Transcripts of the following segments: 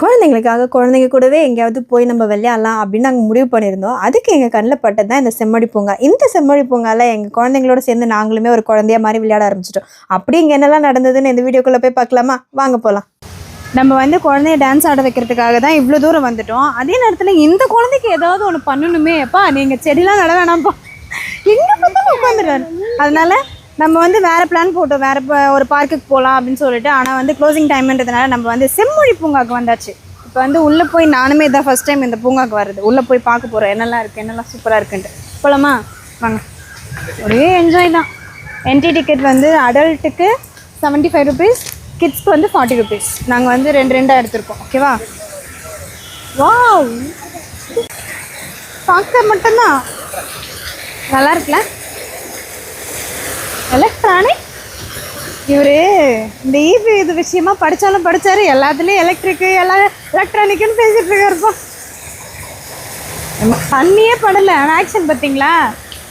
குழந்தைங்களுக்காக குழந்தைங்க கூடவே எங்கேயாவது போய் நம்ம விளையாடலாம் அப்படின்னு நாங்கள் முடிவு பண்ணியிருந்தோம். அதுக்கு எங்கள் கண்ணில் பட்டது தான் இந்த செம்மடி பூங்கா. இந்த செம்மடி பூங்காவில் எங்கள் குழந்தைங்களோட சேர்ந்து நாங்களுமே ஒரு குழந்தைய மாதிரி விளையாட ஆரம்பிச்சிட்டோம். அப்படி இங்கே என்னெல்லாம் நடந்ததுன்னு இந்த வீடியோக்குள்ளே போய் பார்க்கலாமா? வாங்க போகலாம் நம்ம வந்து குழந்தைய டான்ஸ் ஆட வைக்கிறதுக்காக தான் இவ்வளோ தூரம் வந்துட்டோம். அதே நேரத்தில் இந்த குழந்தைக்கு ஏதாவது ஒன்று பண்ணணுமே. அப்பா நீங்கள் செடிலாம் நட வேணாம்ப்பா எங்கே பார்த்தாலும் அதனால நம்ம வந்து வேறு பிளான் போட்டோம். வேறு ஒரு பார்க்குக்கு போகலாம் அப்படின்னு சொல்லிட்டு. ஆனால் வந்து க்ளோசிங் டைம்ன்றதுனால நம்ம வந்து செம்மொழி பூங்காக்கு வந்தாச்சு. இப்போ வந்து உள்ளே போய் நானுமே இதான் ஃபஸ்ட் டைம் இந்த பூங்காக்கு வர்றது. உள்ளே போய் பார்க்க போகிறோம் என்னெல்லாம் இருக்குது என்னெல்லாம் சூப்பராக இருக்குன்ட்டு. போகலாமா வாங்க. ஒரே என்ஜாய் தான். என்ட்ரி டிக்கெட் வந்து அடல்ட்டுக்கு செவன்ட்டி ஃபைவ் ருபீஸ் கிட்ஸ்க்கு வந்து ஃபார்ட்டி ருபீஸ் நாங்கள் வந்து ரெண்டு ரெண்டாக எடுத்திருக்கோம். ஓகேவா வாவ் பார்க்க மட்டும்தான். நல்லா இருக்குல்ல? எலக்ட்ரானிக் இவரு இந்த ஈபி இது விஷயமா படிச்சாலும் படிச்சாரு எல்லாத்துலயும் எலக்ட்ரிக்கு எல்லா எலக்ட்ரானிக்னு பேசிட்டு இருக்காருப்பா நம்ம பண்ணியே படல. ஆக்ஷன் பார்த்தீங்களா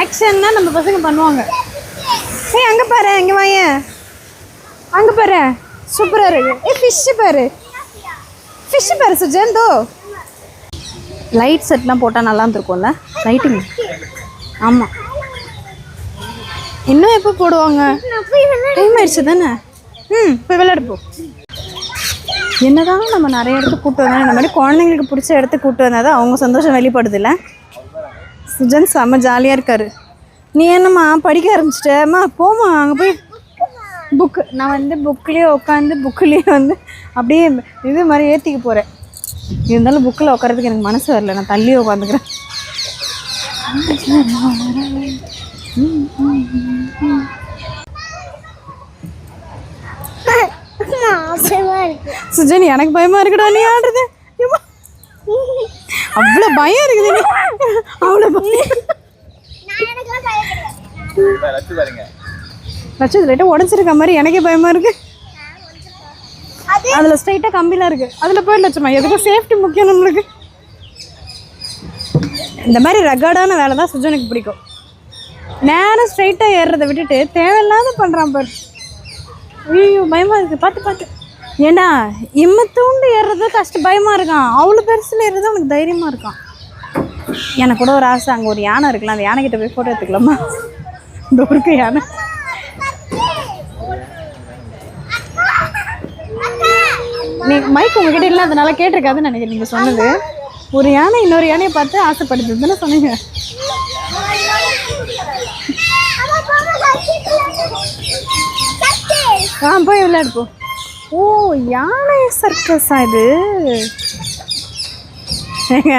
ஆக்ஷன் தான் நம்ம பசங்க பண்ணுவாங்க. ஏய் அங்க பாரு இங்க வாங்க அங்க பாரு. சூப்பரா இருக்கு. ஏய் ஃபிஷ் பாரு. ஃபிஷ் பாரு சுஜந்தோ லைட் செட்லாம் போட்டால் நல்லா இருந்திருக்கும்ல? லைட்டிங் ஆமாம் இன்னும் எப்போ போடுவாங்க? டைம் ஆயிடுச்சு தானே? ம் போய் விளையாடு போ. என்னதான் நம்ம நிறைய இடத்துக்கு கூப்பிட்டு வந்தாலும் இந்த மாதிரி குழந்தைங்களுக்கு பிடிச்ச இடத்துக்கு கூப்பிட்டு வந்தால் தான் அவங்க சந்தோஷம் வெளிப்படுது இல்லை? சுஜன் செம்ம ஜாலியாக இருக்காரு. நீ என்னம்மா படிக்க ஆரம்பிச்சிட்டேம்மா போம்மா அங்கே போய் புக்கு நான் வந்து புக்லேயே உட்காந்து புக்லேயே வந்து அப்படியே இது மாதிரி ஏற்றிக்க போகிறேன் இருந்தாலும் புக்கில் உட்காரதுக்கு எனக்கு மனசு வரல. நான் தள்ளியே உட்காந்துக்கிறேன். சுஜன் எனக்கு பயமா இருக்குடா நீ ஆடுறது. அவ்வளோ பயம் இருக்குது நீ அவ்வளோ பயம். லட்சத்து லைட்டாக உடச்சிருக்க மாதிரி எனக்கே பயமா இருக்கு. அதில் ஸ்ட்ரைட்டாக கம்பிலாம் இருக்கு. அதில் போய் லட்சமா எதுக்கும் சேஃப்டி முக்கியம் நம்மளுக்கு. இந்த மாதிரி ரெக்கார்டான வேலை தான் சுஜனுக்கு பிடிக்கும். நேரம் ஸ்ட்ரைட்டாக ஏறுறதை விட்டுட்டு தேவையில்லாத பண்ணுறான் பாரு. ஐயோ பயமாக இருக்குது பார்த்து பார்த்து ஏண்டா இம்மத்தூண்டு ஏறுறது கஷ்டம் பயமாக இருக்கான். அவ்வளோ பெருசில் ஏறுறது அவனுக்கு தைரியமாக இருக்கான். எனக்கு கூட ஒரு ஆசை. அங்கே ஒரு யானை இருக்கலாம் அந்த யானை கிட்ட போய் ஃபோட்டோ எடுத்துக்கலாமா? இந்த ஊருக்கு யானை. நீ மைக் உங்ககிட்ட இல்லை அதனால கேட்டிருக்காதுன்னு நினைக்கிறேன். நீங்கள் சொன்னது. ஒரு யானை இன்னொரு யானையை பார்த்து ஆசைப்படுது தானே சொன்னீங்க. ஆ போய் விளையாடு போ ஓ யானை சர்க்கஸா இது? ஏங்க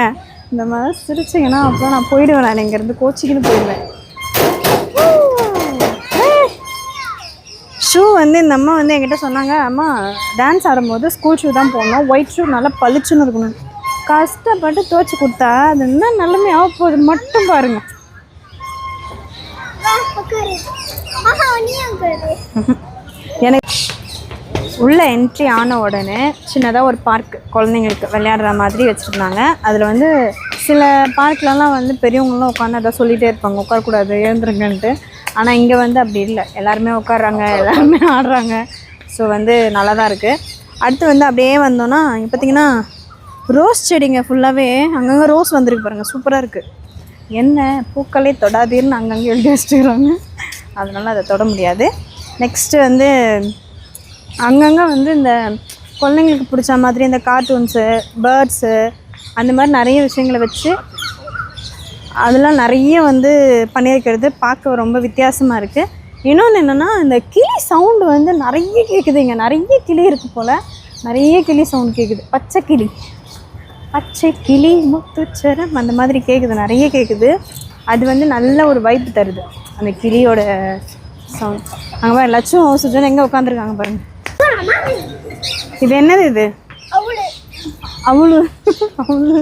இந்த மாதிரி சிரிச்சிங்கன்னா அப்புறம் நான் போயிடுவேன் நான். இங்கேருந்து கோச்சிக்கின்னு போயிடுவேன். ஷூ வந்து இந்த அம்மா வந்து என்கிட்ட சொன்னாங்க அம்மா டான்ஸ் ஆடும்போது ஸ்கூல் ஷூ தான் போடணும். ஒயிட் ஷூ நல்லா பளிச்சுன்னு இருக்கணும். கஷ்டப்பட்டு துவச்சி கொடுத்தா அது என்ன நிலைமை ஆக போகுது மட்டும் பாருங்க. உள்ளே என்ட்ரி ஆன உடனே சின்னதாக ஒரு பார்க் குழந்தைங்களுக்கு விளையாடுற மாதிரி வச்சுருந்தாங்க. அதில் வந்து சில பார்க்லலாம் வந்து பெரியவங்களாம் உட்காந்து அதை சொல்லிகிட்டே இருப்பாங்க. உட்காரக்கூடாது எழுந்துருங்கன்ட்டு. ஆனால் இங்கே வந்து அப்படி இல்லை. எல்லாருமே உட்காடுறாங்க எல்லாருமே ஆடுறாங்க. ஸோ வந்து நல்லா தான் இருக்குது அடுத்து வந்து அப்படியே வந்தோன்னா இங்கே ரோஸ் செடிங்க ஃபுல்லாகவே அங்கங்கே ரோஸ் வந்திருக்கு பாருங்கள் சூப்பராக இருக்குது என்ன? பூக்களே தொடாதீர்னு அங்கங்கே எழுதி வச்சுக்கிறாங்க அதனால் அதை தொட முடியாது. நெக்ஸ்ட்டு வந்து அங்கங்கே வந்து இந்த குழந்தைங்களுக்கு பிடிச்ச மாதிரி இந்த கார்ட்டூன்ஸு பேர்ட்ஸு அந்த மாதிரி நிறைய விஷயங்களை வச்சு அதெல்லாம் நிறைய வந்து பண்ணியிருக்கிறது. பார்க்க ரொம்ப வித்தியாசமாக இருக்குது இன்னொன்று என்னென்னா இந்த கிளி சவுண்டு வந்து நிறைய கேட்குது இங்கே நிறைய கிளி இருக்குது போல். நிறைய கிளி சவுண்ட் கேட்குது பச்சை கிளி. பச்சை கிளி முத்துச்சரம் அந்த மாதிரி கேட்குது நிறைய கேட்குது அது வந்து நல்ல ஒரு வைப் தருது. அந்த கிளியோட சவுண்ட் அங்கே பாரு லட்சம் சுஜன் எங்கே உட்காந்துருக்காங்க பாருங்கள் இது என்னது இது? அவளு. அவளு.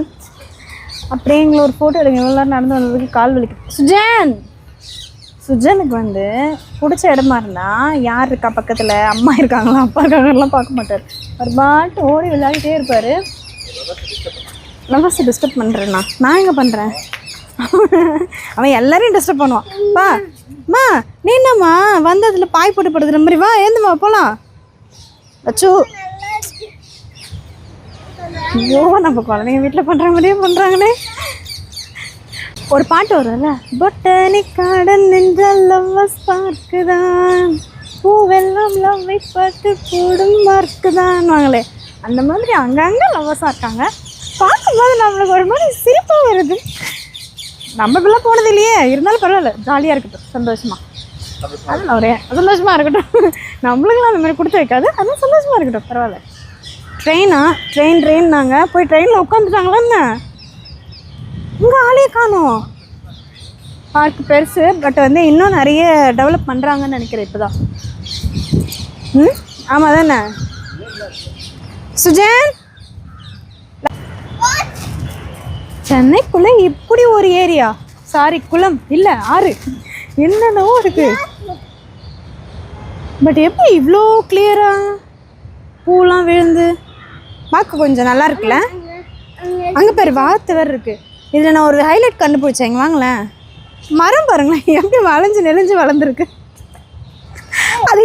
அப்படியே எங்களை ஒரு ஃபோட்டோ எடுங்க. இவ்வளோ நேரம் நடந்து வந்ததுக்கு கால் வலிக்குது சுஜன். சுஜனுக்கு வந்து பிடிச்ச இடமா இருந்தால் யார் இருக்கா பக்கத்தில்? அம்மா இருக்காங்களா? அப்பா இருக்காங்கலாம் பார்க்க மாட்டார். ஒரு பாட்டு ஓடி விளையாடிட்டே இருப்பார். லவர்ஸை டிஸ்டர்ப் பண்ணுறேண்ணா நான் எங்கே பண்ணுறேன் அவன் எல்லாரையும் டிஸ்டர்ப் பண்ணுவான். பா அம்மா நீ என்னம்மா? வந்ததில் பாய் போட்டு படுக்கிற மாதிரி. வா ஏந்துமா போகலாம் அச்சு. ஐயோ நம்ம குழந்தைங்க வீட்டில் பண்ணுற மாதிரியே பண்ணுறாங்களே ஒரு பாட்டு வரும்ல? பொட்டனி காடன் நின்றால் லவ்வஸ் பார்க்குதான். பூவெல்லாம் லவ்வை பார்த்து கூடும் பார்க்குதான் வாங்களே அந்த மாதிரி அங்கங்கே லவ்வஸாக இருக்காங்க. பார்க்கும்போது நம்மளுக்கு ஒரு மாதிரி சிரிப்பாக வருது. நம்ம இப்பெல்லாம் போனது இல்லையே. இருந்தாலும் பரவாயில்ல. ஜாலியாக இருக்கட்டும். சந்தோஷமாக அதில் ஒரே சந்தோஷமாக இருக்கட்டும். நம்மளுக்குலாம் அந்த மாதிரி கொடுத்து வைக்காது. அதுவும் சந்தோஷமாக இருக்கட்டும். பரவாயில்ல. ட்ரெயினா ட்ரெயின் ட்ரெயின் நாங்கள் போய் ட்ரெயினில் உட்காந்துட்டாங்களா என்ன? இங்கே ஆளே காணோம். பார்க் பெருசு பட் வந்து இன்னும் நிறைய டெவலப் பண்ணுறாங்கன்னு நினைக்கிறேன் இப்போ தான் ம்? ஆமாம் தானே சுஜன்? சென்னைக்குள்ளே இப்படி ஒரு ஏரியா சாரி குளம். இல்லை ஆறு. என்னென்னவோ இருக்கு. பட் எப்படி இவ்வளோ கிளியராக பூலாம் விழுந்து? பார்க்க கொஞ்சம் நல்லா இருக்குல்ல? அங்கே பேர் வாத்து வேறு இருக்குது இதில் நான் ஒரு ஹைலைட் கண்டுபிடிச்சேங்க இங்கே வாங்களேன். மரம் பாருங்களேன் எப்படி வளைஞ்சு நெளிஞ்சு வளர்ந்துருக்கு. அது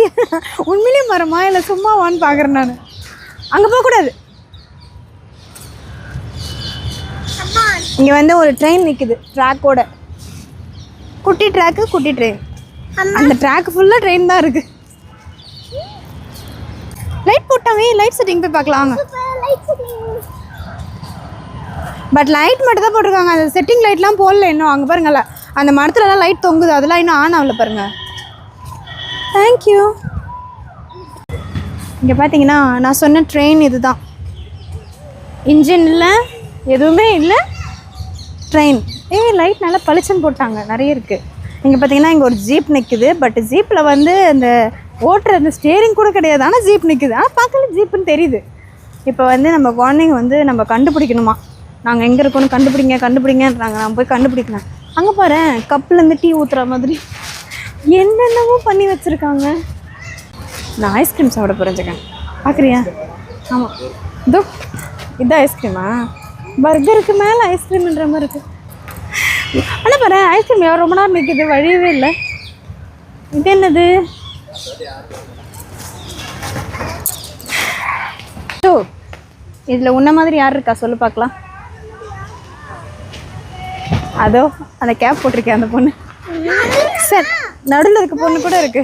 உண்மையிலேயே மரமா இல்லை சும்மாவான்னு பார்க்குறேன் நான். அங்கே போகக்கூடாது இங்கே வந்து ஒரு ட்ரெயின் நிற்குது ட்ராக்கோட குட்டி ட்ராக்கு குட்டி ட்ரெயின் அந்த ட்ராக் ஃபுல்லாக ட்ரெயின் தான் இருக்குது லைட் போட்டாவே லைட் செட்டிங் போய் பார்க்கலாம் பட் லைட் மட்டும் தான் போட்டிருக்காங்க. அந்த செட்டிங் லைட்லாம் போடல இன்னும். அங்கே பாருங்கள்ல அந்த மரத்துலலாம் லைட் தொங்குது. அதெல்லாம் இன்னும் ஆன் ஆகல பாருங்கள் தேங்க்யூ இங்கே பார்த்தீங்கன்னா நான் சொன்ன ட்ரெயின் இதுதான். இன்ஜின் இல்லை எதுவுமே இல்லை. ட்ரெயின் ஏ லைட் நல்லா பளிச்சுன்னு போட்டாங்க. நிறைய இருக்குது இங்கே பார்த்தீங்கன்னா இங்கே ஒரு ஜீப் நிற்குது பட் ஜீப்பில் வந்து அந்த ஓட்டுற அந்த ஸ்டேரிங் கூட கிடையாது. ஆனால் ஜீப் நிற்குது ஆனால் பார்க்கல ஜீப்புன்னு தெரியுது. இப்போ வந்து நம்ம குழந்தைங்க வந்து நம்ம கண்டுபிடிக்கணுமா? நாங்கள் எங்கே இருக்கோன்னு கண்டுபிடிங்க கண்டுபிடிங்கன்றாங்க. நான் போய் கண்டுபிடிக்கலாம் அங்கே பாரு கப்புலேருந்து டீ ஊற்றுற மாதிரி. என்னென்னவோ பண்ணி வச்சுருக்காங்க. நான் ஐஸ்கிரீம் சாப்பிட புரிஞ்சுக்கேன். பார்க்குறியா ஆமாம் இதோ இதான் ஐஸ்கிரீமா பர்கருக்கு மேலே ஐஸ்கிரீம்ன்ற மாதிரி இருக்குது ஆனால் பாரு ஐஸ்கிரீம் ரொம்ப நேரம் நிற்குது வழியவே இல்லை. இது என்னது? ஓ இதில் உன்ன மாதிரி யார் இருக்கா? சொல்லு பார்க்கலாம் அதோ அந்த கேப் போட்டிருக்கேன் அந்த பொண்ணு. சார் நடுவில் இருக்க பொண்ணு கூட இருக்கு.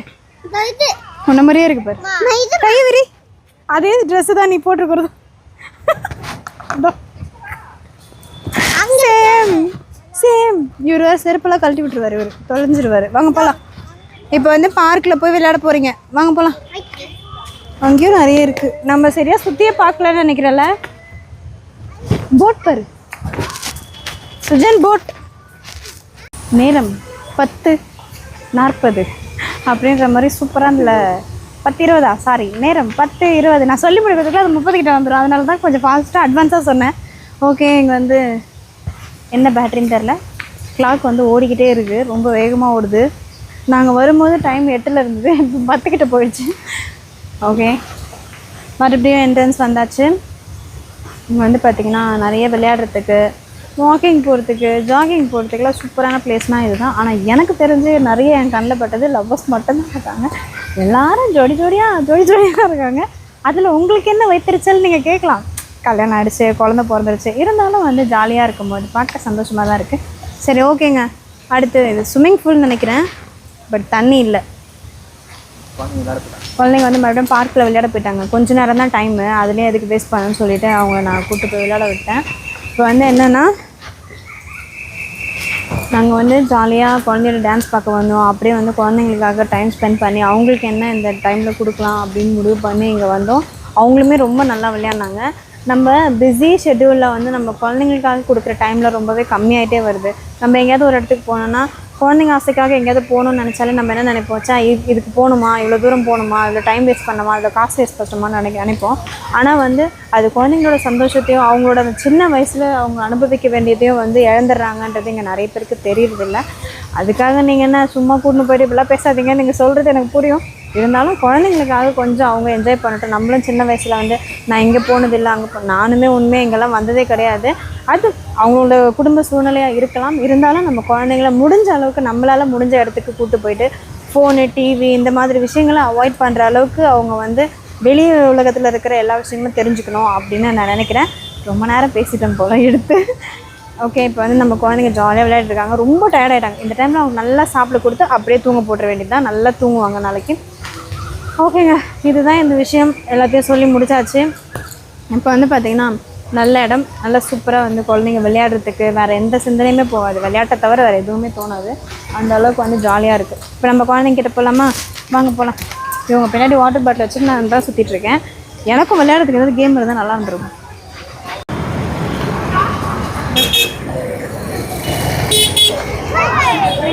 உன்ன மாதிரியே இருக்கு பாரு. கை விரி. அதே ட்ரெஸ்ஸு தான் நீ போட்டிருக்கிறது. சேம் சேம் இவர் செருப்பெல்லாம் கழட்டி விட்டுருவார் இவர். தொலைஞ்சிருவாரு. வாங்க போகலாம் இப்போ வந்து பார்க்கில் போய் விளையாட போகிறீங்க வாங்க போகலாம் அங்கேயும் நிறைய இருக்குது நம்ம சரியாக சுற்றியே பார்க்கலன்னு நினைக்கிறல போட் பாரு. சுஜன் போட் நேரம் பத்து நாற்பது அப்படின்ற மாதிரி சூப்பராக இல்லை? பத்து இருபதா? சாரி நேரம் பத்து இருபது. நான் சொல்லி முடிக்கிறதுக்குள்ள அது முப்பது கிட்ட வந்துடும் அதனால தான் கொஞ்சம் ஃபாஸ்ட்டாக அட்வான்ஸாக சொன்னேன். ஓகே இங்கே வந்து என்ன பேட்டரின்னு தெரில கிளாக் வந்து ஓடிக்கிட்டே இருக்குது ரொம்ப வேகமாக ஓடுது. நாங்கள் வரும்போது டைம் எட்டில் இருந்தது. இப்போ பத்துக்கிட்ட போயிடுச்சு. ஓகே மறுபடியும் என்ட்ரன்ஸ் வந்தாச்சு. இங்கே வந்து பார்த்திங்கன்னா நிறைய விளையாடுறதுக்கு வாக்கிங் போகிறதுக்கு ஜாகிங் போகிறதுக்குலாம் சூப்பரான பிளேஸ்னால் இதுதான். ஆனால் எனக்கு தெரிஞ்சு நிறைய என் கண்ணில் பட்டது லவ்வர்ஸ் மட்டும்தான் இருக்காங்க. எல்லாரும் ஜோடி ஜோடியாக ஜோடி ஜோடியாக இருக்காங்க. அதில் உங்களுக்கு என்ன வைத்திருச்சல் நீங்கள் கேட்கலாம். கல்யாணம் ஆகிடுச்சு குழந்த பிறந்துருச்சு. இருந்தாலும் வந்து ஜாலியாக இருக்கும்போது பார்க்க சந்தோஷமாக தான் இருக்குது சரி ஓகேங்க அடுத்து இது ஸ்விம்மிங் பூல் நினைக்கிறேன். பட் தண்ணி இல்லை. குழந்தைங்க வந்து மறுபடியும் பார்க்கில் விளையாட போயிட்டாங்க. கொஞ்ச நேரம் தான் டைமு அதுலேயே எதுக்கு வேஸ்ட் பண்ணணும்னு சொல்லிட்டு அவங்கள நான் கூப்பிட்டு போய் விளையாட விட்டேன். இப்போ வந்து என்னென்னா நாங்கள் வந்து ஜாலியாக குழந்தையோட டான்ஸ் பார்க்க வந்தோம். அப்படியே வந்து குழந்தைங்களுக்காக டைம் ஸ்பெண்ட் பண்ணி அவங்களுக்கு என்ன இந்த டைமில் கொடுக்கலாம் அப்படின்னு முடிவு பண்ணி இங்கே வந்தோம். அவங்களுமே ரொம்ப நல்லா விளையாடினாங்க நம்ம பிஸி ஷெட்யூலில் வந்து நம்ம குழந்தைங்களுக்காக கொடுக்குற டைமில் ரொம்பவே கம்மியாயிட்டே வருது. நம்ம எங்கேயாவது ஒரு இடத்துக்கு போனோம்னா குழந்தைங்க ஆசைக்காக எங்கேயாவது போகணும்னு நினச்சாலே நம்ம என்ன நினைப்போம்? சா இது இதுக்கு போகணுமா? இவ்வளோ தூரம் போகணுமா? இவ்வளோ டைம் வேஸ்ட் பண்ணணுமா? இவ்வளோ காசு வேஸ்ட் பண்ணணுமான்னு நினைக்க நினைப்போம். ஆனால் வந்து அது குழந்தைங்களோட சந்தோஷத்தையும் அவங்களோட அந்த சின்ன வயசில் அவங்க அனுபவிக்க வேண்டியதையும் வந்து இழந்துடுறாங்கன்றது இங்கே நிறைய பேருக்கு தெரியறதில்ல. அதுக்காக நீங்கள் என்ன சும்மா கூட்டின்னு போயிட்டு இப்படிலாம் பேசாதீங்க. நீங்கள் சொல்கிறது எனக்கு புரியும். இருந்தாலும் குழந்தைங்களுக்காக கொஞ்சம் அவங்க என்ஜாய் பண்ணட்டும். நம்மளும் சின்ன வயசில் வந்து நான் இங்கே போனதில்லை அங்கே போ நானுமே உண்மையாக இங்கெல்லாம் வந்ததே கிடையாது. அது அவங்களோட குடும்ப சூழ்நிலையாக இருக்கலாம். இருந்தாலும் நம்ம குழந்தைங்கள முடிஞ்ச அளவுக்கு நம்மளால் முடிஞ்ச இடத்துக்கு கூட்டு போயிட்டு ஃபோனு டிவி இந்த மாதிரி விஷயங்களை அவாய்ட் பண்ணுற அளவுக்கு அவங்க வந்து வெளியே உலகத்தில் இருக்கிற எல்லா விஷயங்களும் தெரிஞ்சுக்கணும் அப்படின்னு நான் நினைக்கிறேன். ரொம்ப நேரம் பேசிட்டேன் போல எடுத்து ஓகே இப்போ வந்து நம்ம குழந்தைங்க ஜாலியாக விளையாடிட்டு இருக்காங்க ரொம்ப டயர்ட் ஆகிட்டாங்க இந்த டைமில் அவங்க நல்லா சாப்பிட கொடுத்து அப்படியே தூங்க போட்டுற வேண்டியது தான். நல்லா தூங்குவாங்க நாளைக்கு. ஓகேங்க இதுதான் இந்த விஷயம். எல்லாத்தையும் சொல்லி முடிச்சாச்சு. இப்போ வந்து பார்த்திங்கன்னா நல்ல இடம் நல்ல சூப்பராக வந்து குழந்தைங்க விளையாடுறதுக்கு வேறு எந்த சிந்தனையுமே போகாது. விளையாட்டை தவிர வேறு எதுவுமே தோணாது. அந்த அளவுக்கு வந்து ஜாலியாக இருக்குது இப்போ நம்ம குழந்தைங்கிட்ட போகலாமா வாங்க போகலாம் இவங்க பின்னாடி வாட்டர் பாட்டில் வச்சுட்டு நான் தான் சுற்றிட்டுருக்கேன் எனக்கும் விளையாடுறதுக்கு ஏதாவது கேம் இருந்தால் நல்லா இருந்துருக்கும்.